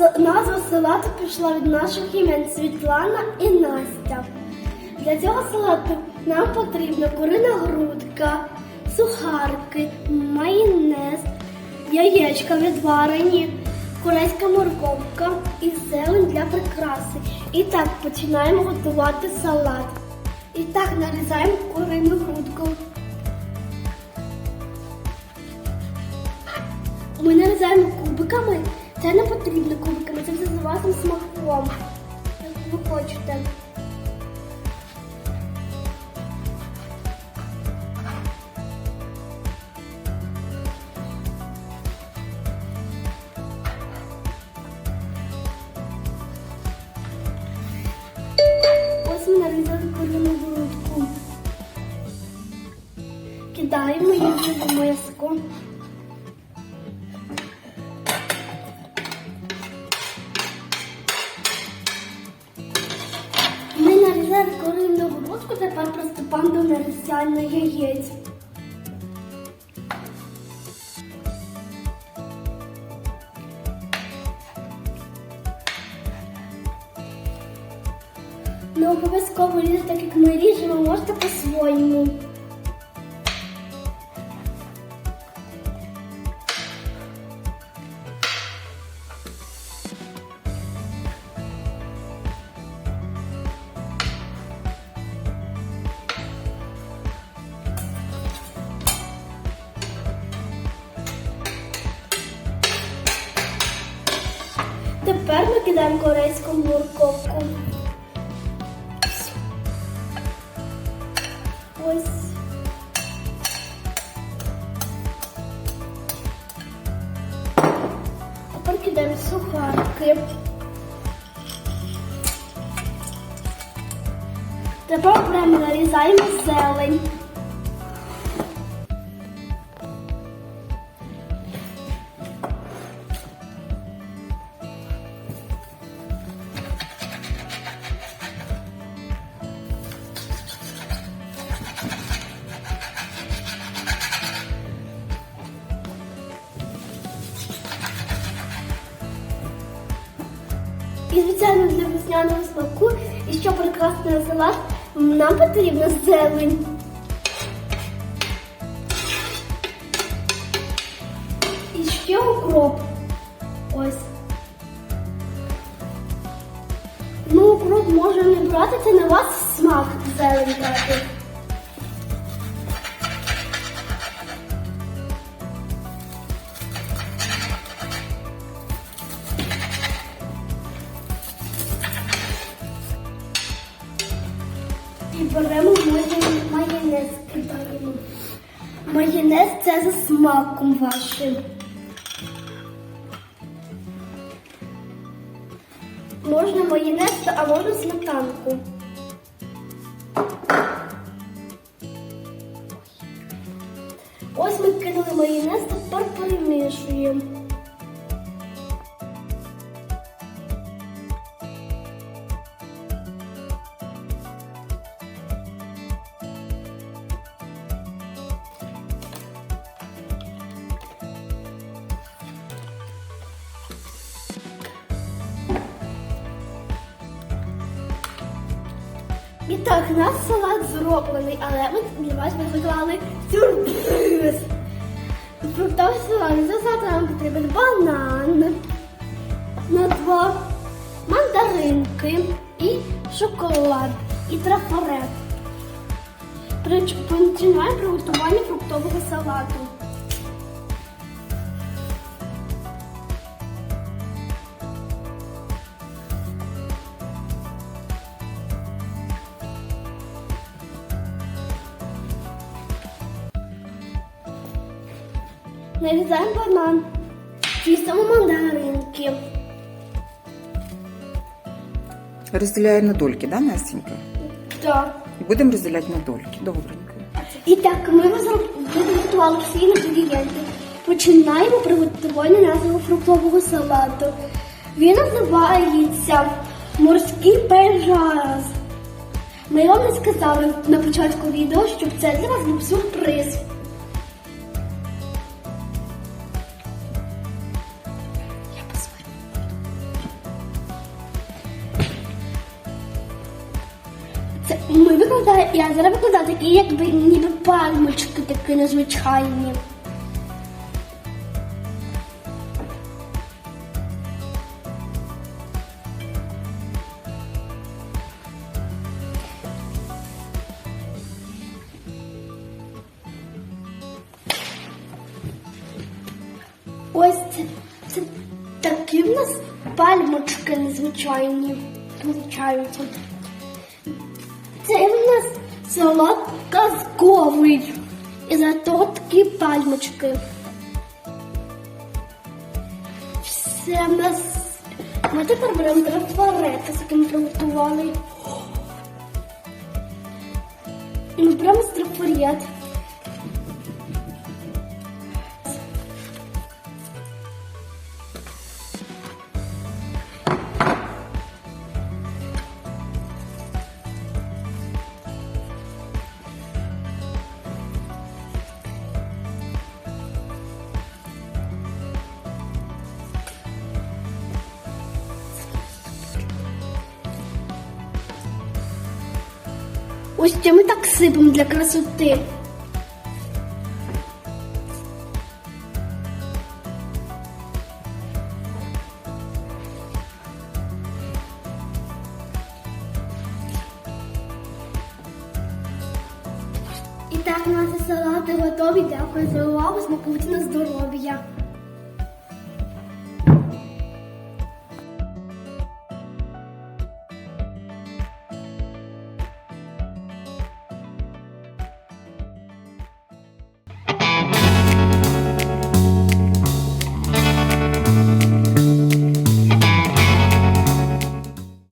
назва салату пішла від наших імен Світлана і Настя. Для цього салату нам потрібна курина грудка, сухарки, майонез, яєчка відварені, корейська морковка і зелень для прикраси. І так починаємо готувати салат. І так нарізаємо курину грудку. Ми нарізаємо кубиками. Це не потрібно кубиками, це все за вашим смаком. Як ви хочете. Ось ми нарізали курину грудку. Кидаємо її в миску. До нарізання яєць. Не обов'язково різати, так як ми ріжемо, можете по-своєму. Кидаємо корейську морковку. Ось. Тепер кидаємо сухарки. Тепер прямо нарізаємо зелень. Весняного смаку і що прекрасний салат, нам потрібна зелень. І ще укроп. Ось. Ну, укроп може не брати, це на вас смак зелень дати. І беремо майонез, кидаємо. Майонез це за смаком вашим. Можна майонез, а можна сметанку. Ось ми кинули майонез, тепер перемішуємо. І так, наш салат зроблений, але ми для вас приготували сюрприз. Фруктовий салат. За салатом нам потрібен банан на два, мандаринки і шоколад, і трафарет. Починаємо приготування фруктового салату. Нарізаємо банан. Чистимо мандаринки. Розділяю на дольки, да, Настенька? Так. І будемо розділяти на дольки. Добренько. І так, ми підготували всі інгредієнти. Починаємо приготування нашого фруктового салату. Він називається морський пейзаж. Ми вам не сказали на початку відео, щоб це для вас був сюрприз. Ми викладаємо, я зараз викладаю такі, якби ніби пальмочки такі незвичайні. Ось це, це такі в нас пальмочки незвичайні. Виходить. Це в нас салат казковий. І за того такі пальмочки. Все в нас. Ми тепер беремо трафарети, з яким приготували. І ми беремо трафарет. Ось це ми так сипемо для красоти. І так, наші салати готові. Дякую за увагу. Смакуйте на здоров'я.